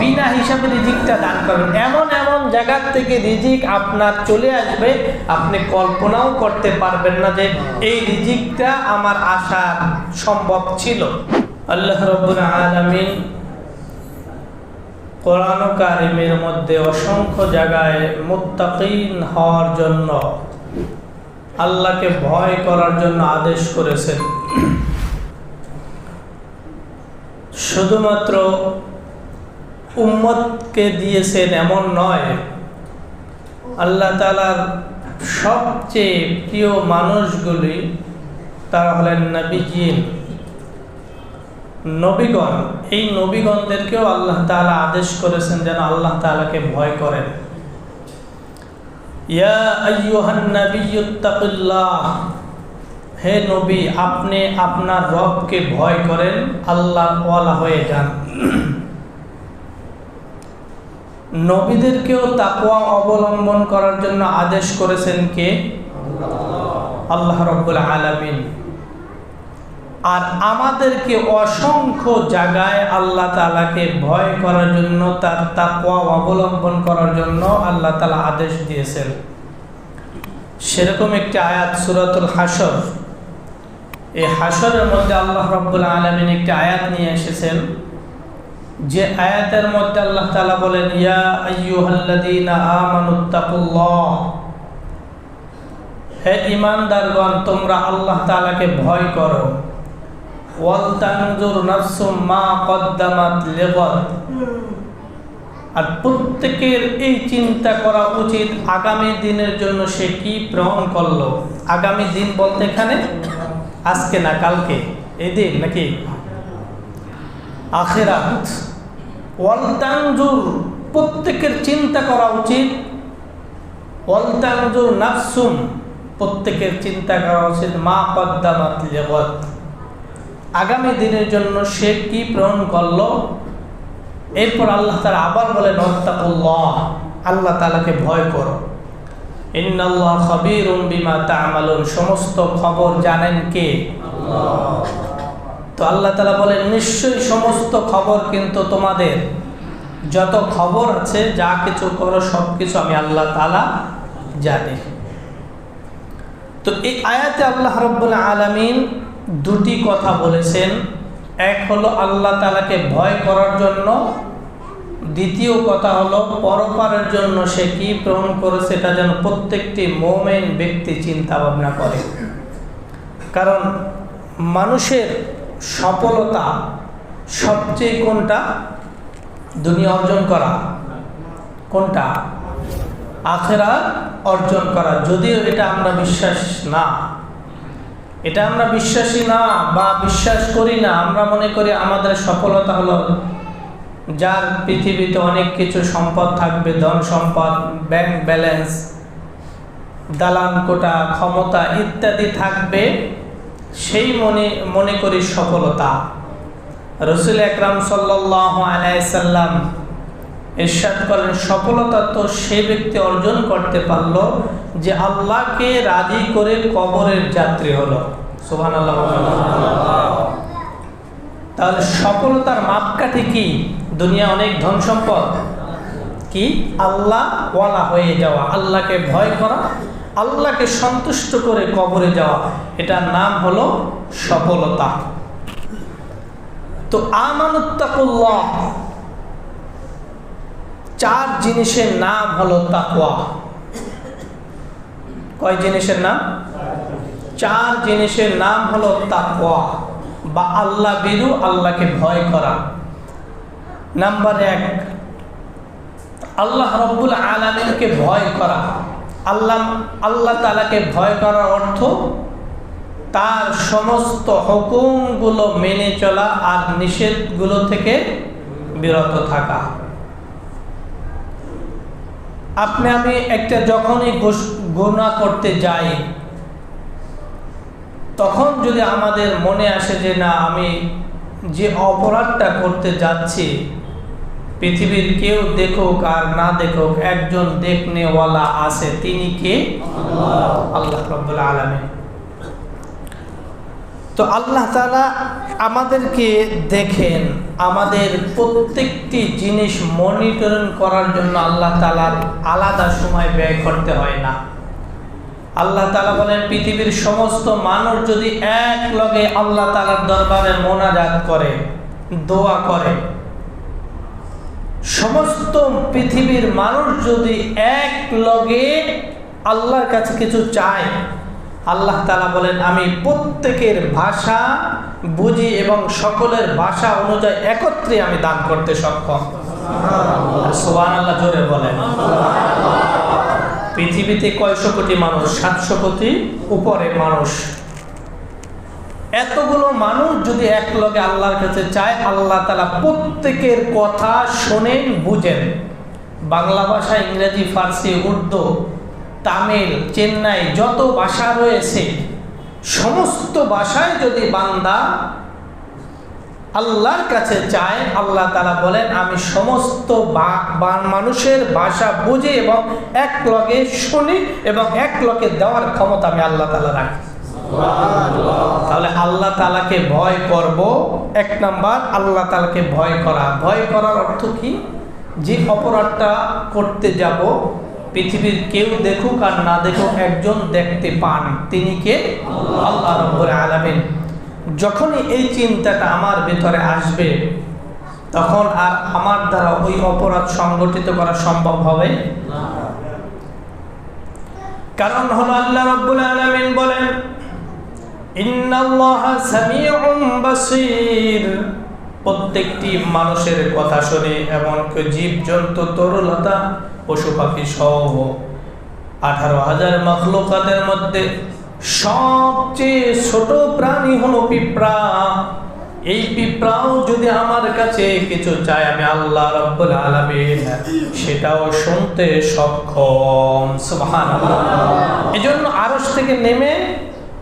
বিনা হিসাবে রিজিকটা দান করেন। এমন এমন জায়গার থেকে রিজিক আপনার চলে আসবে, আপনি কল্পনাও করতে পারবেন না যে এই রিজিকটা আমার আশা সম্ভব ছিল। আল্লাহ রব্বুল আলামিন কোরআন কারিমের মধ্যে অসংখ্য জায়গায় মুত্তাকিন হওয়ার জন্য, আল্লাহকে ভয় করার জন্য আদেশ করেছেন। শুধুমাত্র উম্মতকে দিয়েছেন এমন নয়। আল্লাহ তালার সবচেয়ে প্রিয় মানুষগুলি তারা হলেন নবীজিন নবীগণ, এই নবীগণদেরকেও আল্লাহ তাআলা আদেশ করেছেন যেন আল্লাহ তাআলাকে ভয় করেন। হে নবী, আপনি আপনার রবকে ভয় করেন আল্লাহ হয়ে যান। নবীদেরকেও তাকওয়া অবলম্বন করার জন্য আদেশ করেছেন কে? আল্লাহ রব্বুল আলামিন। আর আমাদেরকে অসংখ্য জায়গায় আল্লাহ তালাকে ভয় করার জন্য, তার তাকওয়া অবলম্বন করার জন্য আল্লাহ তালা আদেশ দিয়েছেন। সেরকম একটি আয়াত সুরাতুল হাসর এই হাসরের মধ্যে আল্লাহ রব্বুল আলমিন একটি আয়াত নিয়ে এসেছেন যে আয়াতের মধ্যে আল্লাহ তালা বলেন, ইয়া আইয়ুহাল্লাযীনা আমানুত্তাকুল্লাহ হে ইমানদারগণ তোমরা আল্লাহ তাআলাকে ভয় করো। আর প্রত্যেকের এই চিন্তা করা উচিত, আগামী দিনের জন্য সে কি গ্রহণ করল? আগামী দিন বলতে এখানে, আজকে না কালকে? এই দিন নাকি? আখেরাত। ওয়ালতানজুর, প্রত্যেকের চিন্তা করা উচিত। ওয়ালতানজুর নাফসুম, প্রত্যেকের চিন্তা করা উচিত। মা কদ্দামাত লিগাদ। আগামী দিনের জন্য সে কি প্রেরণ করল? এরপর আল্লাহ তালা আবার বলেন অত্তাকুল্লাহ আল্লাহ তালাকে ভয় করো। ইন্নাল্লাহ খবির বিমা তামালুন সমস্ত খবর জানেন কে? তো আল্লাহ তালা বলেন, নিশ্চয়ই সমস্ত খবর কিন্তু তোমাদের। যত খবর আছে, যা কিছু করো সব কিছু আমি আল্লাহ তালা জানি। তো এই আয়াতে আল্লাহ রব্বুল আলমিন দুটি কথা বলেছেন। এক হলো আল্লাহ তালাকে ভয় করার জন্য। দ্বিতীয় কথা হলো পরপারের জন্য সে কি প্রেরণ করে, সেটা যেন প্রত্যেকটি মোমেন ব্যক্তি চিন্তা ভাবনা করে। কারণ মানুষের সফলতা সবচেয়ে কোনটা? দুনিয়া অর্জন করা। কোনটা? আখেরা অর্জন করা। যদিও এটা আমরা বিশ্বাস না। এটা আমরা বিশ্বাসী না বা বিশ্বাস করি না। আমরা মনে করি আমাদের সফলতা হলো যার পৃথিবীতে অনেক কিছু সম্পদ থাকবে, ধন সম্পদ ব্যাংক ব্যালেন্স দালান কোটা, ক্ষমতা ইত্যাদি থাকবে। সেই মনে মনে করি সফলতা। রসুল একরাম সাল্লাহ আলাইসাল্লাম ইরশাদ করেন, সফলতা তো সে ব্যক্তি অর্জন করতে পারল যে আল্লাহকে রাজি করে কবরের যাত্রী হলো। সোহান আল্লাহ তাহলে সফলতার মাপকাঠি কি? দুনিয়া অনেক ধন সম্পদ। কি? আল্লাহ ওয়ালা হয়ে যাওয়া, আল্লাহকে ভয় করা। আল্লাহকে সন্তুষ্ট করে কবরে যাওয়া। এটার নাম হলো সফলতা। তো আমানুত্তাকুল্লাহ। চার জিনিসের নাম হলো তাকওয়া। কয় জিনিসের নাম? চার জিনিসের নাম হলো তাকওয়া। বা আল্লাহ বিরু, আল্লাহকে ভয় করা। নাম্বার এক, আল্লাহ রব্বুল আলমিনকে ভয় করা। আল্লাহ আল্লাহ তালাকে ভয় করার অর্থ তার সমস্ত হুকুমগুলো মেনে চলা আর নিষেধগুলো থেকে বিরত থাকা। আপনি, আমি একটা যখনই গোনা করতে যাই, তখন যদি আমাদের মনে আসে যে না, আমি যে অপরাধটা করতে যাচ্ছি পৃথিবীর কেউ দেখুক আর না দেখুক, একজন দেখনেওয়ালা আছে, তিনি কে? আল্লাহ রব্বুল তো আল্লাহ তালা আমাদেরকে দেখেন, আমাদের প্রত্যেকটি জিনিস মনিটরিং করার জন্য আল্লাহ তালার আলাদা সময় ব্যয় করতে হয় না। আল্লাহ তালা বলেন, পৃথিবীর সমস্ত মানুষ যদি এক লগে আল্লাহ তালার দরবারে মোনাজাত করে, দোয়া করে সমস্ত পৃথিবীর মানুষ যদি এক লগে আল্লাহর কাছে কিছু চায়, আল্লাহ তালা বলেন, আমি প্রত্যেকের ভাষা বুঝি এবং সকলের ভাষা অনুযায়ী একত্রে আমি দান করতে সক্ষম। সোহান আল্লাহ জোরে বলেন। পৃথিবীতে কয়শো কোটি মানুষ? সাতশো কোটি। উপরে মানুষ এতগুলো মানুষ যদি এক লগে আল্লাহর কাছে চায়, আল্লাহ তালা প্রত্যেকের কথা শোনেন, বুঝেন। বাংলা ভাষা, ইংরেজি, ফার্সি, উর্দু, তামিল, চেন্নাই যত ভাষা রয়েছে, সমস্ত ভাষায় যদি বান্দা আল্লাহর কাছে চায়, আল্লাহ তালা বলেন, আমি সমস্ত মানুষের ভাষা বুঝি এবং এক লগে শুনি এবং এক লগে দেওয়ার ক্ষমতা আমি আল্লাহ তালা রাখি। তাহলে আল্লাহ তালাকে ভয় করব। এক নাম্বার, আল্লাহ তালাকে ভয় করা। ভয় করার অর্থ কি? যে অপরাধটা করতে যাব, পৃথিবীর কেউ দেখুক আর না দেখুক একজন দেখতে পান। তিনি কে? আল্লাহ রব্বুল আলামিন। যখনই এই চিন্তাটা আমার ভেতরে আসবে, তখন আর আমার দ্বারা ওই অপরাধ সংগঠিত করা সম্ভব হবে কারণ হলো আল্লাহ রব্বুল আলামিন বলেন প্রত্যেকটি মানুষের কথা শুনে এমনকি জীবজন্তু, তরুলতা পশু পাখি সহ আঠারো হাজার মখলুকাতের মধ্যে সবচেয়ে ছোট প্রাণী হলো পিঁপড়া। এই পিঁপড়াও যদি আমার কাছে কিছু চায়, আমি আল্লাহ রব্বুল আলামিন সেটাও শুনতে সক্ষম। সুবহানাল্লাহ। এজন্য আরশ থেকে নেমে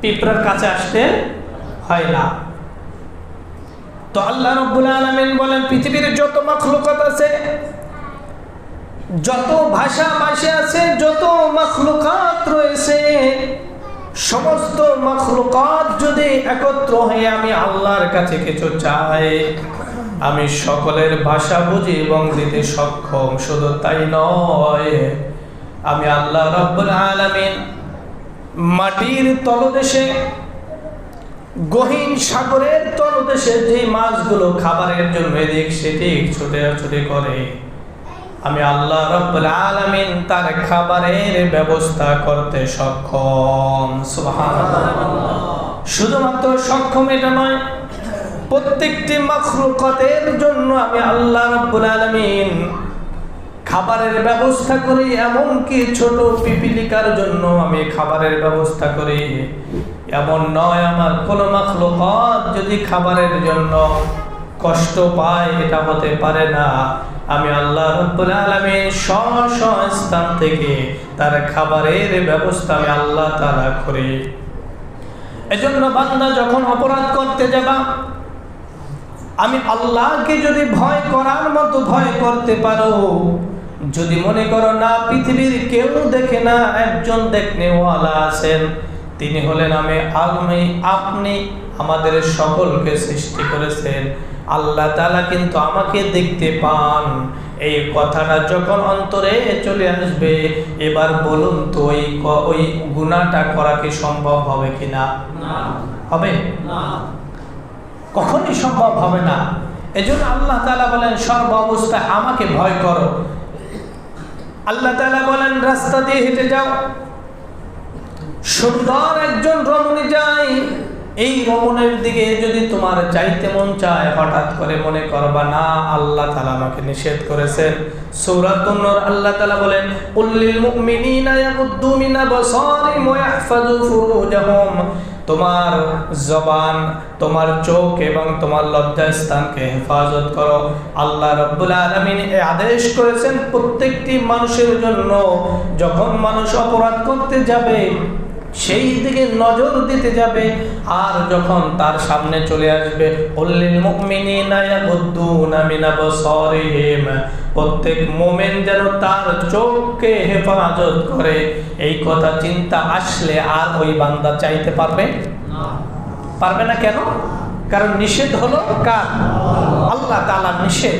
পিঁপড়ার কাছে আসতে হয় না। তো আল্লাহ রব্বুল আলামিন বলেন, পৃথিবীর যত মাখলুকাত আছে, যত ভাষা ভাষা আছে, যত মাখলুকাত রয়েছে, সমস্ত মখলুকাত যদি একত্র হয়ে আমি আল্লাহর কাছে কিছু চাই, আমি সকলের ভাষা বুঝি এবং দিতে সক্ষম। শুধু তাই নয়, আমি আল্লাহ রব্বুল আলামিন মাটির তলদেশে, গহীন সাগরের তলদেশে যে মাছগুলো খাবারের জন্য এদিক সেদিক ছুটে ছুটে করে, আমি আল্লাহ রব্বুল আলামিন তার খাবারের ব্যবস্থা করতে সক্ষম। সুবহানাল্লাহ। শুধুমাত্র সক্ষম এটা নয়, প্রত্যেকটি মাখলুকাতের জন্য আমি আল্লাহ রব্বুল আলামিন খাবারের ব্যবস্থা করি, এমনকি ছোট পিপিলিকার জন্য আমি খাবারের ব্যবস্থা করি। এমন নয় আমার, কোনো মাখলুকাত যদি খাবারের জন্য কষ্ট পায়, এটা হতে পারে না। আমি আল্লাহ স্থান থেকে তার খাবারের ব্যবস্থা আমি আল্লাহ তাআলা করি। এজন্য বান্দা যখন অপরাধ করতে যাবা, আমি আল্লাহকে যদি ভয় করার মতো ভয় করতে পারো যদি মনে করো না পৃথিবীর কেউ দেখে না একজন দেখনেওয়ালা আছেন তিনি হলেন আমি আলমি আপনি আমাদের সকলকে সৃষ্টি করেছেন। আল্লাহ তালা কিন্তু আমাকে দেখতে পান। এই কথাটা যখন অন্তরে চলে আসবে এবার বলুন তো ওই ওই গুণাটা করা কি সম্ভব হবে কিনা? হবে? কখনই সম্ভব হবে না। এজন্য আল্লাহ তালা বলেন সর্ব অবস্থায় আমাকে ভয় করো। আল্লাহ তালা বলেন, রাস্তা দিয়ে হেঁটে যাও। সুন্দর একজন রমণী যায়। এই রমণের দিকে যদি তোমার চাইতে মন চায়, হঠাৎ করে মনে করবা, না, আল্লাহ তালা আমাকে নিষেধ করেছেন। সৌরাতুন্নর আল্লাহ তালা বলেন উল্লিল মুমিনিনা ইয়াগুদ্দু মিন ফুরুজাহুম। তোমার জবান, তোমার চোখ এবং তোমার লজ্জা স্থানকে হেফাজত করো। আল্লাহ রব্বুল আলমিন এ আদেশ করেছেন, প্রত্যেকটি মানুষের জন্য যখন মানুষ অপরাধ করতে যাবে সেই দিকে নজর দিতে যাবে। আর যখন তার সামনে চলে আসবে প্রত্যেক মোমেন যেন তার চোখকে হেফাজত করে। এই কথা চিন্তা আসলে আর ওই বান্দা চাইতে পারবে? পারবে না কেন? কারণ নিষেধ হলো কার? আল্লাহ তালা নিষেধ।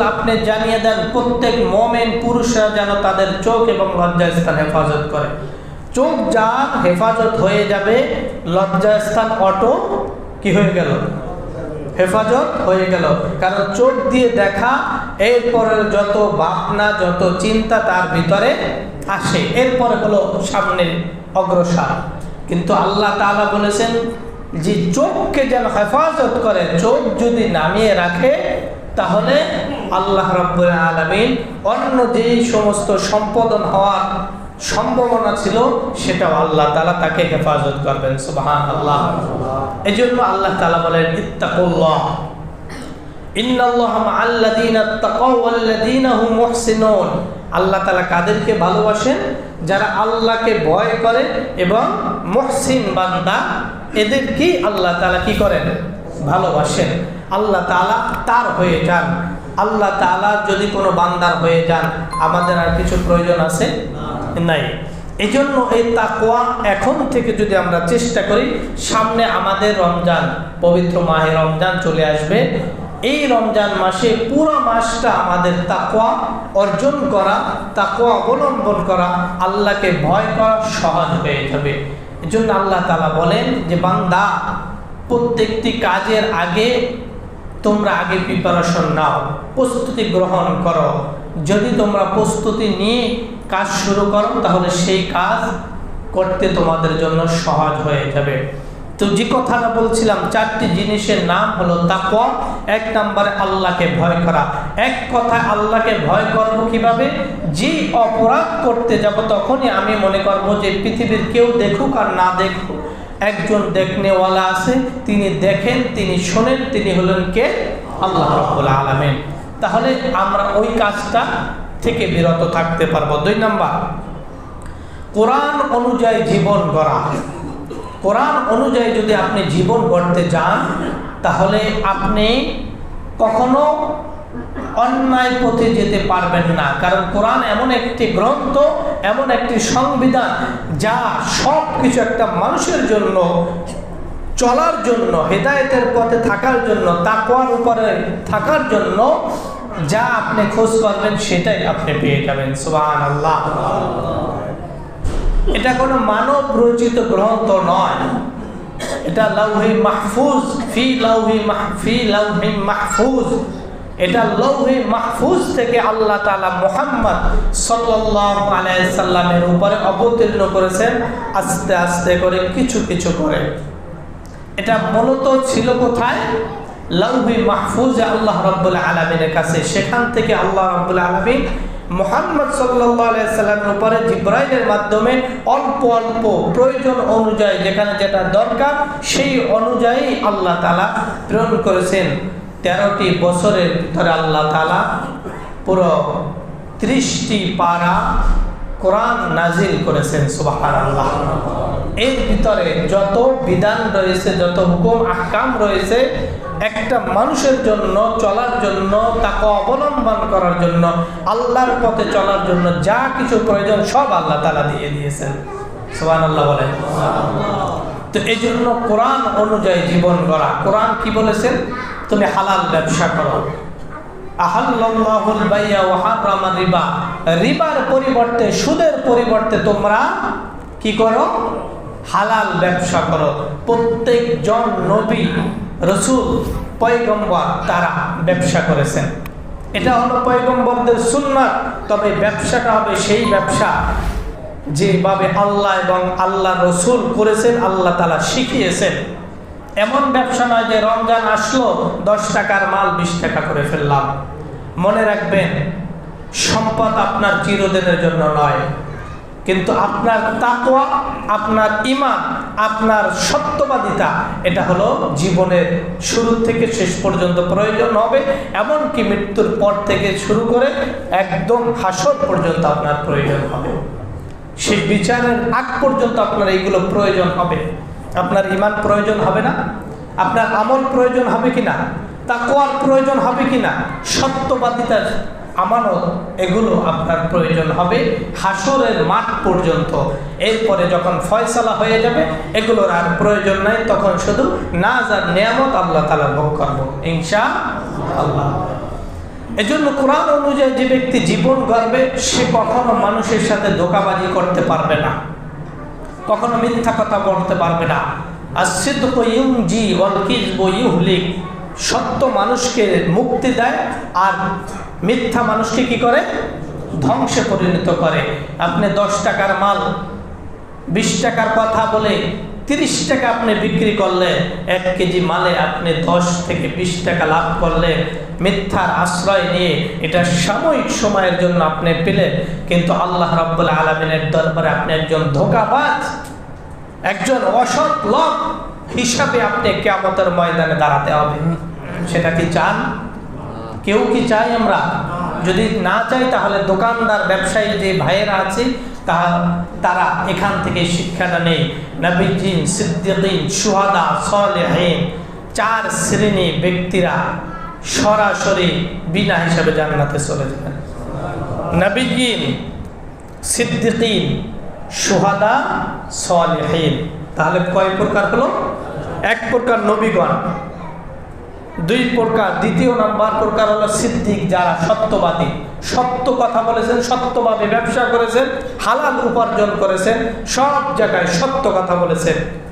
আপনি জানিয়ে দেন প্রত্যেক মুমিন পুরুষরা যেন তাদের চোখ এবং লজ্জাস্থান হেফাজত করে। চোখ যার হেফাজত হয়ে যাবে, লজ্জাস্থান অটো কি হয়ে গেল? হেফাজত হয়ে গেল। কারণ চোখ দিয়ে দেখা, এরপরে যত ভাবনা, যত চিন্তা তার ভিতরে আসে। এরপরে হলো সামনে অগ্রসর। কিন্তু আল্লাহ তাআলা বলেছেন যে, চোখকে যেন হেফাজত করে, চোখ যদি নামিয়ে রাখে, তাহলে আল্লাহ রব্বুল আলমিন অন্য যেই সমস্ত সম্পাদন হওয়ার সম্ভাবনা ছিল, সেটাও আল্লাহ তালা তাকে হেফাজত করবেন সুবাহান আল্লাহ এই জন্য আল্লাহ তালা বলেন ইত্তাকুল্লাহ আল্লাহ তাআলা কাদেরকে ভালোবাসেন? যারা আল্লাহকে ভয় করে এবং মুহসিন বান্দা, এদেরকেই আল্লাহ তাআলা কি করেন? ভালোবাসেন। আল্লাহ তাআলা তার হয়ে যান। আল্লাহ তাআলা যদি কোনো বান্দার হয়ে যান, আমাদের আর কিছু প্রয়োজন আছে? নাই। এই জন্য এই তাকোয়া এখন থেকে যদি আমরা চেষ্টা করি, সামনে আমাদের রমজান, পবিত্র মাহে রমজান চলে আসবে। এই রমজান মাসে পুরো মাসটা আমাদের তাকোয়া অর্জন করা তাকোয়া অবলম্বন করা আল্লাহকে ভয় করা সহজ হয়ে যাবে। এই জন্য আল্লাহ তালা বলেন যে, বান্দা, প্রত্যেকটি কাজের আগে তোমরা আগে প্রিপারেশন নাও, প্রস্তুতি গ্রহণ করো। যদি তোমরা প্রস্তুতি নিয়ে কাজ শুরু করো, তাহলে সেই কাজ করতে তোমাদের জন্য সহজ হয়ে যাবে। তো যে কথাটা বলছিলাম, চারটি জিনিসের নাম হলো তাকওয়া, এক নম্বরে আল্লাহকে ভয় করা। এক কথা আল্লাহকে ভয় করব কীভাবে? যে অপরাধ করতে যাব তখনই আমি মনে করব যে পৃথিবীর কেউ দেখুক আর না দেখুক, একজন দেখনেওয়ালা আছে, তিনি দেখেন, তিনি শোনেন, তিনি হলেন কে? আল্লাহ রব্বুল আলমেন। তাহলে আমরা ওই কাজটা থেকে বিরত থাকতে পারব। দুই নাম্বার, কোরআন অনুযায়ী জীবন গড়া। কোরআন অনুযায়ী যদি আপনি জীবন গড়তে যান, তাহলে আপনি কখনো অন্যায় পথে যেতে পারবেন না। কারণ কোরআন এমন একটি গ্রন্থ, এমন একটি সংবিধান, যা সব কিছু একটা মানুষের জন্য চলার জন্য, হেদায়েতের পথে থাকার জন্য, তাকওয়ার উপরে থাকার জন্য যা আপনি খোঁজ করবেন, সেটাই আপনি পেয়ে যাবেন। সুবাহ আল্লাহ এটা কোনো মানব রচিত গ্রন্থ নয়। এটা লাউহি মাহফুজ, ফি লাউহি ফি লাউহি মাহফুজ। এটা লৌহি মাহফুজ থেকে আল্লাহ তালা মোহাম্মদ সাল্লাল্লাহু আলাইহি সাল্লামের উপরে অবতীর্ণ করেছেন। আস্তে আস্তে করে, কিছু কিছু করে। এটা মূলত ছিল কোথায়? লৌহি মাহফুজ আল্লাহ রব্বুল আলমিনের কাছে। সেখান থেকে আল্লাহ রব্বুল আলমিন মোহাম্মদ সাল্লামের উপরে জিব্রাইলের মাধ্যমে অল্প অল্প প্রয়োজন অনুযায়ী যেখানে যেটা দরকার, সেই অনুযায়ী আল্লাহ তালা প্রেরণ করেছেন। তেরোটি বছরের ভিতরে আল্লাহ তালা পুরো ত্রিশটি পারা কোরআন নাজিল করেছেন সুবাহ আল্লাহ এর ভিতরে যত বিধান রয়েছে, যত হুকুম, আহকাম রয়েছে, একটা মানুষের জন্য, চলার জন্য, তাকে অবলম্বন করার জন্য, আল্লাহর পথে চলার জন্য যা কিছু প্রয়োজন, সব আল্লাহ তালা দিয়ে দিয়েছেন। সোহান আল্লাহ বলেন। তো এই জন্য কোরআন অনুযায়ী জীবন গড়া। কোরআন কি বলেছেন? তুমি হালাল ব্যবসা করো। রিবা। রিবার পরিবর্তে, সুদের পরিবর্তে তোমরা কি করো? হালাল ব্যবসা করো। প্রত্যেক জন নবী, রসুল, পয়গম্বর তারা ব্যবসা করেছেন। এটা হলো পয়গম্বরদের সুন্নাত। তবে ব্যবসাটা হবে সেই ব্যবসা যেভাবে আল্লাহ এবং আল্লাহ রসুল করেছেন, আল্লাহ তালা শিখিয়েছেন। এমন ব্যবসা নয় যে রমজান আসলো, দশ টাকার মাল বিশ টাকা করে ফেললাম। মনে রাখবেন, সম্পদ আপনার চিরদিনের জন্য নয়। কিন্তু আপনার তাকোয়া আপনার ইমান আপনার সত্যবাদিতা, এটা হলো জীবনের শুরু থেকে শেষ পর্যন্ত প্রয়োজন হবে। এমনকি মৃত্যুর পর থেকে শুরু করে একদম হাসর পর্যন্ত আপনার প্রয়োজন হবে। সেই বিচারের আগ পর্যন্ত আপনার এইগুলো প্রয়োজন হবে। আপনার ইমান প্রয়োজন হবে না, আপনার আমল প্রয়োজন হবে কি না তাকোয়ার প্রয়োজন হবে কি না সত্যবাদিতার আমানত, এগুলো আপনার প্রয়োজন হবে হাসরের মাঠ পর্যন্ত। এরপরে যখন ফয়সালা হয়ে যাবে, এগুলোর আর প্রয়োজন নাই, তখন শুধু নাজ আর নিয়ামত আল্লাহ তালা ভোগ করব ইনশা আল্লাহ এজন্য কোরআন অনুযায়ী যে ব্যক্তি জীবন গড়বে, সে কখনো মানুষের সাথে ধোকাবাজি করতে পারবে না। কখনো মিথ্যা কথা বলতে পারবে না। আর সিদ্ধ ইউজি অলকিজ ইউহলিক। সত্য মানুষকে মুক্তি দেয় আর মিথ্যা মানুষকে কি করে? ধ্বংসে পরিণত করে। আপনি দশ টাকার মাল, বিশ টাকার কথা বলে তিরিশ টাকা আপনি বিক্রি করলে, এক কেজি মালে আপনি দশ থেকে বিশ টাকা লাভ করলে মিথ্যার আশ্রয় নিয়ে এটা সাময়িক সময়ের জন্য আপনি পেলেন, কিন্তু আল্লাহ রাব্বুল আলমিনের দরবারে আপনি একজন ধোকাবাজ, একজন অসৎ লোক হিসাবে আপনি কেমতের ময়দানে দাঁড়াতে হবে। সেটা কি চান? কেউ কি চাই আমরা? যদি না চাই, তাহলে দোকানদার, ব্যবসায়ী যে ভাইয়েরা আছে তা তারা এখান থেকে শিক্ষাটা নেই। নবীজিন, সিদ্দিকিন, সুহাদা, সলেহীন, চার শ্রেণি ব্যক্তিরা সরাসরি বিনা হিসাবে জান্নাতে চলে যাবেন। নবীজিন সিদ্দিকিন সুহাদা সলেহীন। তাহলে কয় প্রকার হলো? এক প্রকার নবীগণ, দুই প্রকার, দ্বিতীয় নাম্বার প্রকার হলো সিদ্দিক যারা সত্যবাদী। সত্য কথা বলেছেন, সত্যভাবে ব্যবসা করেছেন, হালাল উপার্জন করেছেন, সব জায়গায় সত্য কথা বলেছেন।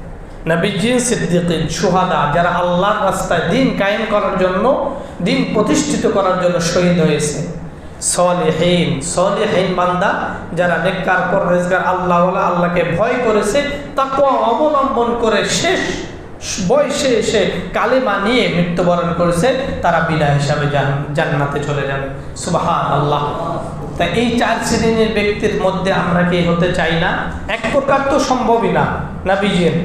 নবীজিন সিদ্দিকিন, সুহাদা, যারা আল্লাহর রাস্তায় দিন কায়েম করার জন্য, দিন প্রতিষ্ঠিত করার জন্য শহীদ হয়েছে। সলেহীন সলেহীন বান্দা, যারা নেককার, পরহেজগার, আল্লাহ আল্লাহকে ভয় করেছে তাকে অবলম্বন করে শেষ বয়সে এসে কালেমা নিয়ে মৃত্যুবরণ করেছে, তারা বিনা হিসাবে জান্নাতে চলে যাবে। সুবাহান আল্লাহ তা এই চার শ্রেণির ব্যক্তির মধ্যে আমরা কি হতে চাই না? এক প্রকার তো সম্ভবই না নাবিজেন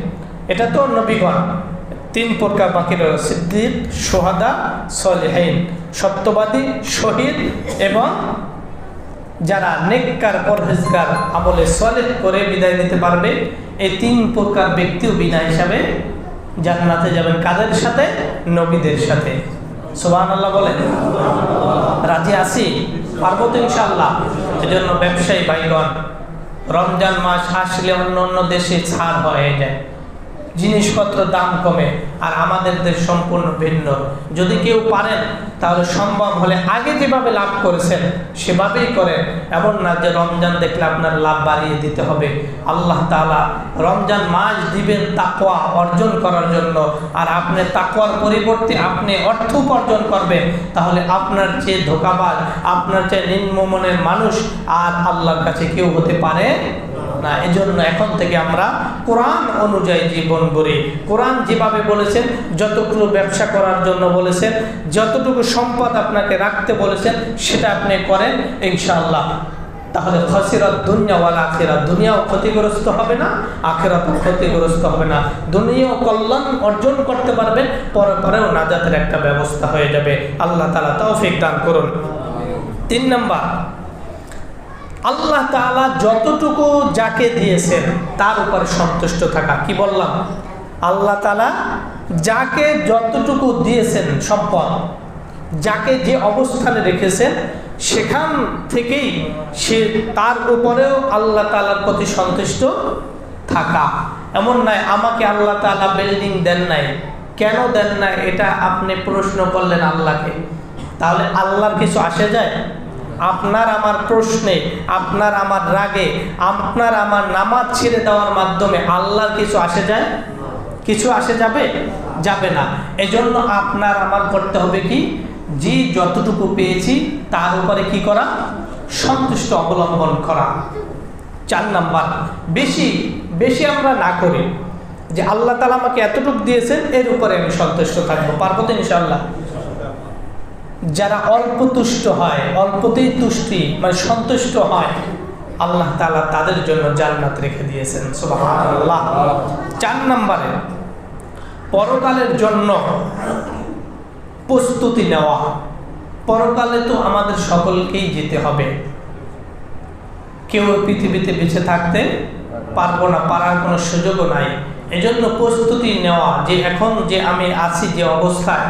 এটা তো নবীগণ। তিন প্রকার বাকি রয়েছে সিদ্দিক, সোহাদা সলেহাইন সত্যবাদী, শহীদ এবং যারা নেককার, পরহেজগার আমলে সলেহ করে বিদায় নিতে পারবে, এই তিন প্রকার ব্যক্তিও বিনা হিসাবে জান্নাতে যাবেন। কাদের সাথে? নবীদের সাথে। সোহান আল্লাহ বলেন। রাজি আসি পারব তো ইনশাল্লাহ এজন্য ব্যবসায়ী ভাইগণ, রমজান মাস আসলে অন্য অন্য দেশে ছাড় হয়ে যায়। জিনিসপত্র দাম কমে আর আমাদের দেশ সম্পূর্ণ ভিন্ন। যদি কেউ পারেন, তাহলে সম্ভব হলে আগে যেভাবে লাভ করেছেন, সেভাবেই করেন। এমন না যে রমজান দেখলে আপনার লাভ বাড়িয়ে দিতে হবে। আল্লাহ তালা রমজান মাস দিবেন তাকোয়া অর্জন করার জন্য। আর আপনি তাকোয়ার পরিবর্তে আপনি অর্থ উপার্জন করবেন, তাহলে আপনার চেয়ে ধোকাবাজ, আপনার চেয়ে নিম্নমনের মানুষ আর আল্লাহর কাছে কেউ হতে পারে না, এজন্য এখন থেকে আমরা কোরআন অনুযায়ী জীবন গড়ি। কোরআন যেভাবে বলেছেন যতটুকু ব্যবসা করার জন্য বলেছেন, যতটুকু সম্পদ আপনাকে রাখতে বলেছেন, সেটা আপনি করেন, ইনশাআল্লাহ। তাহলে খসিরত দুনিয়াওয়ালা আখেরা দুনিয়াও ক্ষতিগ্রস্ত হবে না আখেরাত ক্ষতিগ্রস্ত হবে না। দুনিয়াও কল্যাণ অর্জন করতে পারবেন, পরে পরেও নাজাতের একটা ব্যবস্থা হয়ে যাবে। আল্লাহ তালা তৌফিক দান করুন। তিন নম্বর আল্লাহ তালা যতটুকু যাকে দিয়েছেন, তার উপরে সন্তুষ্ট থাকা। কি বললাম? আল্লাহ তালা যাকে যতটুকু দিয়েছেন সম্পদ, যাকে যে অবস্থানে রেখেছেন, সেখান থেকেই সে তার উপরেও আল্লাহ তালার প্রতি সন্তুষ্ট থাকা। এমন নয় আমাকে আল্লাহ তালা বিল্ডিং দেন নাই। কেন দেন নাই, এটা আপনি প্রশ্ন করলেন আল্লাহকে। তাহলে আল্লাহর কিছু আসে যায়? আপনার আমার প্রশ্নে, আপনার আমার রাগে, আপনার আমার নামাজ ছেড়ে দেওয়ার মাধ্যমে আল্লাহর কিছু আসে যায়? কিছু আসে যাবে? যাবে না। এজন্য আপনার আমার করতে হবে কি? যে যতটুকু পেয়েছি, তার উপরে কি করা? সন্তুষ্ট অবলম্বন করা। চার নাম্বার, বেশি বেশি আমরা না করি যে আল্লাহ তালা আমাকে এতটুকু দিয়েছেন, এর উপরে আমি সন্তুষ্ট থাকব। পারব তো ইনশাল্লাহ যারা অল্প তুষ্ট হয়, অল্পতেই তুষ্টি মানে সন্তুষ্ট হয়, আল্লাহ তালা তাদের জন্য জান্নাত রেখে দিয়েছেন আল্লাহ চার নম্বরে, পরকালের জন্য প্রস্তুতি নেওয়া। পরকালে তো আমাদের সকলকেই যেতে হবে। কেউ পৃথিবীতে বেঁচে থাকতে পারব না, পারার কোনো সুযোগও নাই। এজন্য প্রস্তুতি নেওয়া, যে এখন যে আমি আছি, যে অবস্থায়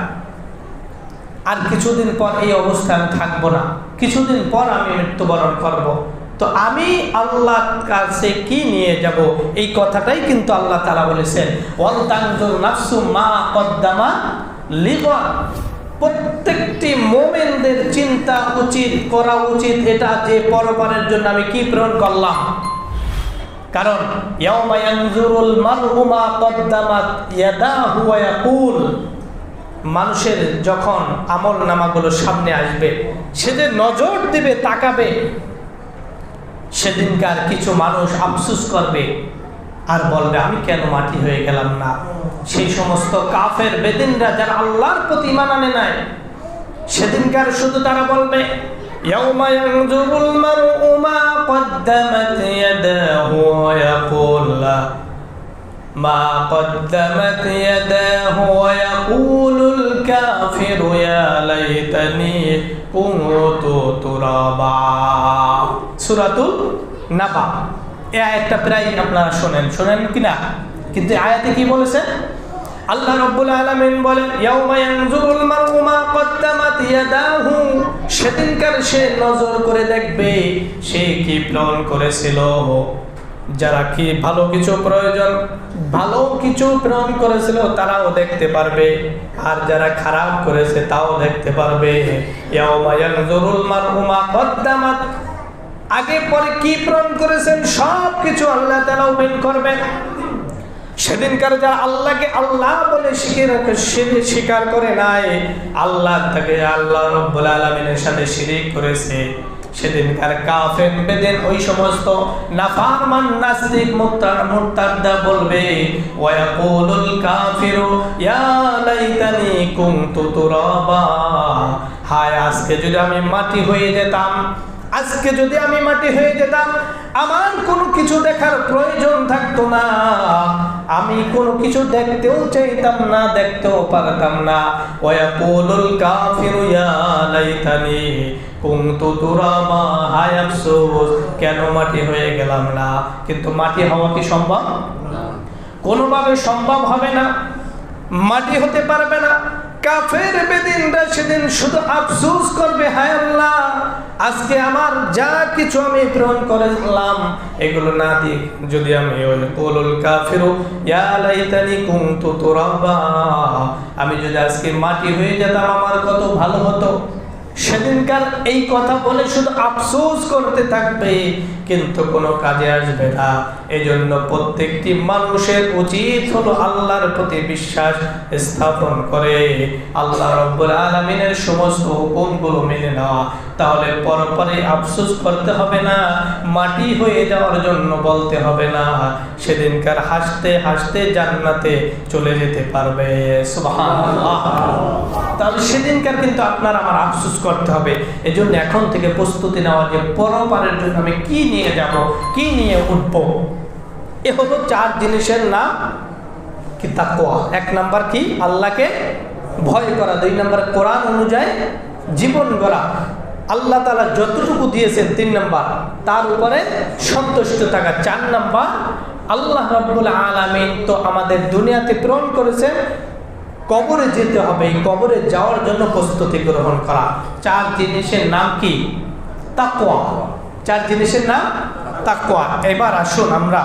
আর কিছুদিন পর এই অবস্থায় আমি থাকব না। কিছুদিন পর আমি মৃত্যুবরণ করব। তো আমি আল্লাহর কাছে কি নিয়ে যাব? এই কথাটাই কিন্তু আল্লাহ তালা বলেছেন। মা প্রত্যেকটি মোমেনদের চিন্তা উচিত, করা উচিত, এটা যে পরপারের জন্য আমি কি প্রেরণ করলাম। কারণ মানুষের যখন আমল নামাগুলো সামনে আসবে সে যে নজর দিবে তাকাবে সেদিনকার কিছু মানুষ আফসুস করবে আর বলবে আমি কেন মাটি হয়ে গেলাম না সেই সমস্ত কাফের বেদিনরা যারা আল্লাহর প্রতি ইমান আনে নাই সেদিনকার শুধু তারা বলবে يوم ينظر المرء ما قدمت يداه ويقول ما قدمت يداه ويقول الكافر يا ليتني كنت ترابا সূরাতুল নাবা এই আয়াতটা প্রায় আপনারা শোনেন শোনেন কিনা কিন্তু আয়াতে কি বলেছে আল্লাহ রাব্বুল আলামিন বলেন ইয়াউমা ইয়ানজুরুল মার'ু মা কদ্দামাত ইয়াদাহু সেদিনকার সে নজর করে দেখবে সে কি প্ল্যান করেছিল যারা কি ভালো কিছু প্রয়োজন, ভালো কিছু প্রেরণ করেছিল, তারাও দেখতে পারবে। আর যারা খারাপ করেছে, তাও দেখতে পারবে। আগে পরে কি প্রেরণ করেছেন, সব কিছু আল্লাহ তাআলা ওপেন করবেন। সেদিনকার যারা আল্লাহকে আল্লাহ বলে শিখে রাখে, সে- স্বীকার করে নাই। আল্লাহ তাকে আল্লাহ রব্বুল আলমিনের সাথে শিরিক করেছে। সেদিনকার কাফের বেদিন ওই সমস্ত নাফারমান নাস্তিক মুত্তার মুত্তাদা বলবে, ওয়ায়াকুলুল কাফিরু, ইয়া লাইতানি কুনতু তুরাবা। হায়, আজকে যদি আমি মাটি হয়ে যেতাম আজকে যদি আমি মাটি হয়ে যেতাম আমার কোনো কিছু দেখার প্রয়োজন থাকতো না। আমি কোনো কিছু দেখতেও চাইতাম না দেখতেও পারতাম না। ওয়াকুলুল কাফিরু ইয়া লাইতানি কুনতু তুরাবা হায় আফসোস কেন মাটি হয়ে গেলাম না? কিন্তু মাটি হওয়া কি সম্ভব? না। কোনোভাবে সম্ভব হবে না। মাটি হতে পারবে না। কাফের বেদিনরা সেদিন শুধু আফসোস করবে, হায় আল্লাহ, আজকে আমার যা কিছু আমি প্রেরণ করেছিলাম এগুলো না দিয়ে যদি আমি ওই কুলুল কাফিরু, ইয়া লাইতানি কুনতু তুরাবা। আমি যদি আজকে মাটি হয়ে যেতাম, আমার কত ভালো হতো। সেদিনকার এই কথা বলে শুধু আফসোস করতে থাকবে, কিন্তু কোনো কাজে আসবে না। এজন্য প্রত্যেকটি মানুষের উচিত হলো আল্লাহর প্রতি বিশ্বাস স্থাপন করে। আল্লাহ রব্বুল আলমিনের সমস্ত হুকুমগুলো মেনে নেওয়া। তাহলে পরপরে আফসোস করতে হবে না, মাটি হয়ে যাওয়ার জন্য বলতে হবে না। সেদিনকার হাসতে হাসতে জান্নাতে চলে যেতে পারবে। তাহলে সেদিনকার কিন্তু আপনার আমার আফসোস করতে হবে। এই জন্য এখন থেকে প্রস্তুতি নেওয়া যে পরপারের জন্য আমি কি নিয়ে যাব, কি নিয়ে উঠব? এ হলো চার জিনিসের নাম কি তাকওয়া। এক নাম্বার কি? আল্লাহকে ভয় করা। দুই নাম্বার কোরআন অনুযায়ী জীবন গড়া। আল্লাহ তালা যতটুকু দিয়েছেন, তিন নাম্বার, তার উপরে সন্তুষ্ট থাকা। চার নাম্বার, আল্লাহ রাব্বুল আলামিন তো আমাদের দুনিয়াতে প্রেরণ করেছেন, কবরে যেতে হবে। এই কবরে যাওয়ার জন্য প্রস্তুতি গ্রহণ করা। চার জিনিসের নাম কি? তাকোয়া চার জিনিসের নাম তাকোয়া এবার আসুন আমরা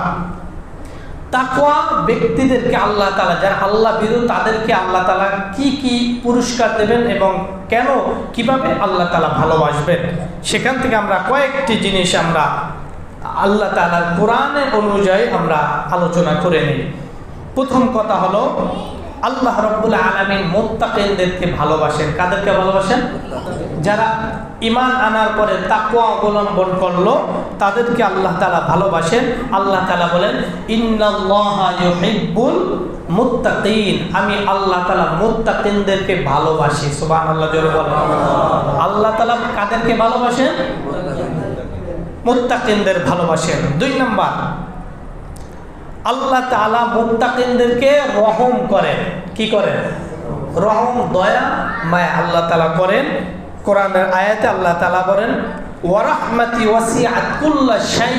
তাকওয়া ব্যক্তিদেরকে আল্লাহ তালা যারা আল্লাহ বিরু তাদেরকে আল্লাহ তালা কি কি পুরস্কার দেবেন এবং কেন, কীভাবে আল্লাহ তালা ভালোবাসবেন? সেখান থেকে আমরা কয়েকটি জিনিস আমরা আল্লাহ তালার কোরআনের অনুযায়ী আমরা আলোচনা করে নিই। প্রথম কথা হলো আল্লাহ রব্বুল আলমিন মোত্তাকিনদেরকে ভালোবাসেন। কাদেরকে ভালোবাসেন? যারা ইমান আনার পরে তাকুয়া অবলম্বন করল, তাদেরকে আল্লাহ তালা ভালোবাসেন। আল্লাহ তালা বলেন, ইন্নাল্লাহা ইউহিব্বুল মুত্তাকিন। আমি আল্লাহ তালা মুত্তাকিনদেরকে ভালোবাসি। সুবহানাল্লাহ, জোরে বলেন। আল্লাহ তালা কাদেরকে ভালোবাসেন? মুত্তাকিনদের ভালোবাসেন। দুই নাম্বার আল্লাহ তালা মুত্তাকিনদেরকে রহম করেন। কি করেন? রহম, দয়া, মায়া আল্লাহ তালা করেন। কোরআনের আয়াতে আল্লাহ তালা বলেন ওয়ারাহমাতি ওয়াসি কুল্লা শাই।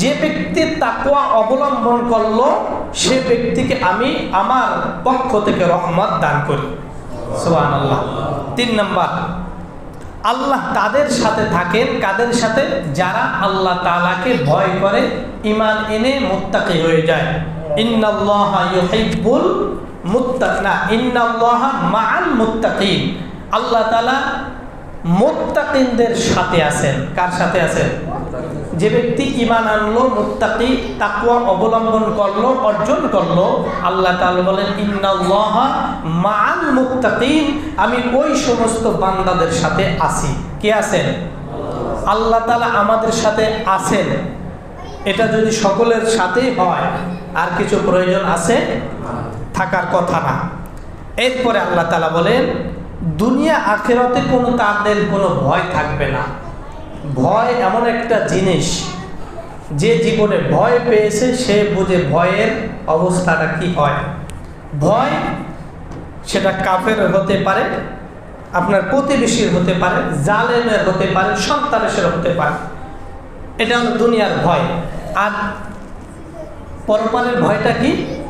যে ব্যক্তি তাকওয়া অবলম্বন করল, সে ব্যক্তিকে আমি আমার পক্ষ থেকে রহমত দান করি। আল্লাহ তিন নম্বর আল্লাহ তাদের সাথে থাকেন, কাদের সাথে? যারা আল্লাহ তালাকে ভয় করে ইমান এনে মুত্তাকি হয়ে যায়। ইন্নাল্লাহ ইউহিব্বুল মুত্তাক, না, ইন্নাল্লাহ মান মুত্তাকিন। আল্লাহ তালা মুত্তাকিনদের সাথে আছেন। কার সাথে আছেন? যে ব্যক্তি ইমান আনলো, মুত্তাকি তাকুয়া অবলম্বন করল, অর্জন করল, আল্লাহ তাআলা বলেন, ইন্নাল্লাহ মাআল মুত্তাকিন। আমি ওই সমস্ত বান্দাদের সাথে আছি। কে আছেন? আল্লাহ তালা আমাদের সাথে আছেন। এটা যদি সকলের সাথেই হয়, আর কিছু প্রয়োজন আছে? থাকার কথা না। এরপরে আল্লাহ তালা বলেন, দুনিয়া আখেরাতে কোনো তাদের কোনো ভয় থাকবে না। ভয় এমন একটা জিনিস যে জীবনে ভয় পেয়েছে, সে বুঝে ভয়ের অবস্থাটা কি হয়। ভয় সেটা কাফের হতে পারে, আপনার প্রতিবেশীর হতে পারে, জালেমের হতে পারে সন্তানেশের হতে পারে। এটা হলো দুনিয়ার ভয়। আর পরপারের ভয়টা কি?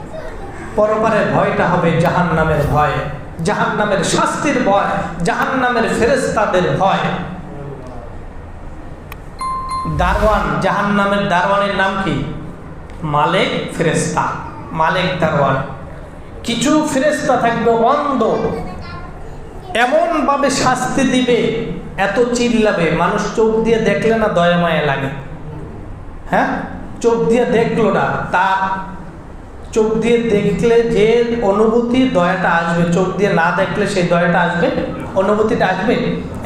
পরপারের ভয়টা হবে জাহান নামের ভয় জাহান নামের শাস্তির ভয় জাহান নামের ফেরেস্তাদের ভয়। দারওয়ান জাহান নামের দারওয়ানের নাম কি? মালেক ফেরেস্তা মালেক দারওয়ান। কিছু ফেরেস্তা থাকবে অন্ধ। এমনভাবে শাস্তি দিবে, এত চিল্লাবে, মানুষ চোখ দিয়ে দেখলে না দয়া মায়া লাগে। হ্যাঁ? চোখ দিয়ে দেখল না, তার চোখ দিয়ে দেখলে যে অনুভূতি দয়াটা আসবে, চোখ দিয়ে না দেখলে সেই দয়াটা আসবে, অনুভূতিটা আসবে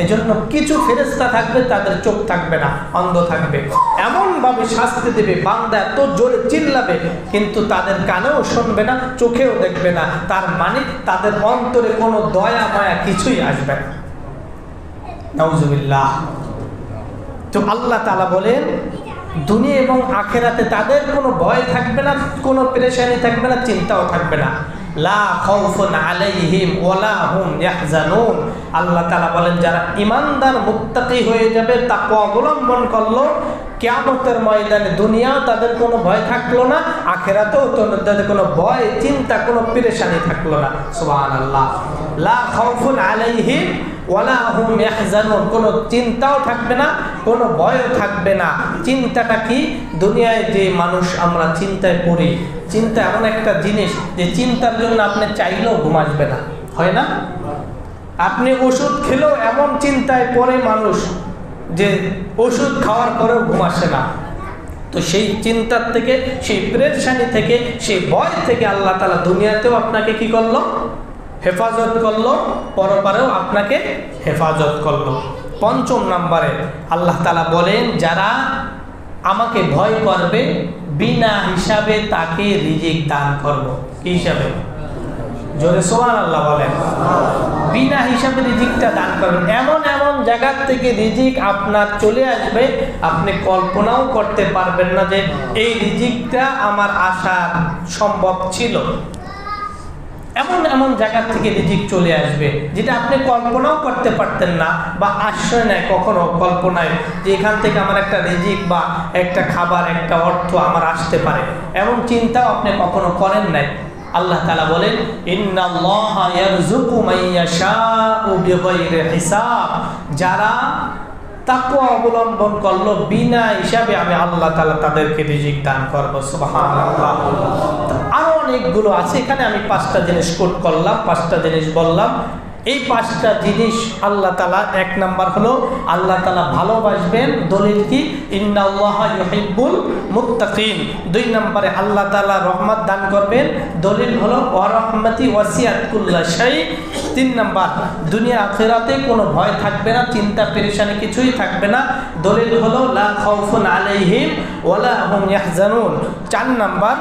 এই জন্য কিছু ফেরেস্তা থাকবে, তাদের চোখ থাকবে না, অন্ধ থাকবে। এমনভাবে শাস্তি দেবে, বান্দা এত জোরে চিল্লাবে, কিন্তু তাদের কানেও শুনবে না, চোখেও দেখবে না। তার মানে তাদের অন্তরে কোনো দয়া, মায়া কিছুই আসবে না। নওজুবিল্লাহ তো আল্লাহ তালা বলেন দুনিয়া এবং আখেরাতে তাদের কোনো ভয় থাকবে না, কোনো পেরেশানি থাকবে না, চিন্তাও থাকবে না। লা ওয়ালা হুম আল্লাহ বলেন, যারা ইমানদার মুত্তাকি হয়ে যাবে, তাকওয়া অবলম্বন করল কিয়ামতের ময়দানে দুনিয়াও তাদের কোনো ভয় থাকল না, আখেরাতেও তাদের কোনো ভয়, চিন্তা, কোনো পেরেশানি থাকল না। সুবহানাল্লাহ। লা খাউফুন ওয়ালা হুম ইয়াহজানুন। কোনো চিন্তাও থাকবে না, কোনো ভয়ও থাকবে না। চিন্তাটা কি? দুনিয়ায় যে মানুষ আমরা চিন্তায় পড়ি, চিন্তা এমন একটা জিনিস যে চিন্তার জন্য আপনি চাইলেও ঘুম আসবে না। হয় না? আপনি ওষুধ খেলেও এমন চিন্তায় পড়ে মানুষ যে ওষুধ খাওয়ার পরেও ঘুম আসে না। তো সেই চিন্তার থেকে, সেই প্রেশানি থেকে, সেই ভয় থেকে আল্লাহ তালা দুনিয়াতেও আপনাকে কি করল? হেফাজত করল, পরপারেও আপনাকে হেফাজত করল। পঞ্চম নম্বরে আল্লাহ তালা বলেন, যারা আমাকে ভয় করবে, বিনা হিসাবে তাকে রিজিক দান করব। কি হিসাবে? জোরে সোহান আল্লাহ বলেন। বিনা হিসাবে রিজিকটা দান করবেন। এমন এমন জায়গার থেকে রিজিক আপনার চলে আসবে, আপনি কল্পনাও করতে পারবেন না যে এই রিজিকটা আমার আশা সম্ভব ছিল। এমন এমন জায়গা থেকে রিজিক চলে আসবে, যেটা আপনি কল্পনাও করতে পারতেন না বা আশ্রয় নেয় কখনো, কল্পনায় যে এখান থেকে আমার একটা রিজিক বা একটা খাবার, একটা অর্থ আমার আসতে পারে। এমন চিন্তাও আপনি কখনো করেন নাই। আল্লাহ তালা বলেন যারা তাকে অবলম্বন করল, বিনা হিসাবে আমি আল্লাহ তালা তাদেরকে রিজিক দান করব। আরও অনেকগুলো আছে, এখানে আমি পাঁচটা জিনিস কোট করলাম, পাঁচটা জিনিস বললাম। এই পাঁচটা জিনিস আল্লাহ তালা এক নাম্বার হলো আল্লাহ তালা ভালোবাসবেন। দলিল কি? ইন্নাল্লাহিবুল মুত্তাকিন। দুই নম্বরে আল্লাহ তালা রহমত দান করবেন। দলিল হলো ওয়ারহমতি ওয়াসিয়াতুল্লাহ শাই। তিন নম্বর, দুনিয়া আখেরাতে কোনো ভয় থাকবে না, চিন্তা পেরেশানি কিছুই থাকবে না। দলিল হলো লা খাউফুন আলাইহিম ইয়াহজানুন। চার নম্বর,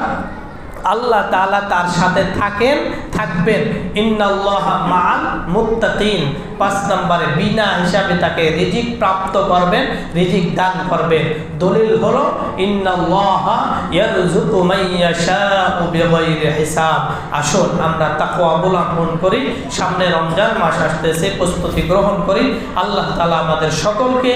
আল্লাহ তালা তার সাথে থাকেন থাকবেন। ইন্নাল্লাহ পাঁচ নম্বরে, বিনা হিসাবে তাকে রিজিক প্রাপ্ত করবেন, রিজিক দান করবেন। দলিল হলো হিসাব। আসুন, আমরা তাকে অবলম্বন করি, সামনে রমজান মাস আসতেছে, প্রস্তুতি গ্রহণ করি। আল্লাহ তালা আমাদের সকলকে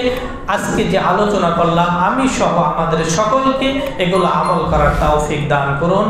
আজকে যে আলোচনা করলাম, আমি সহ আমাদের সকলকে এগুলো আমল করার তৌফিক দান করুন।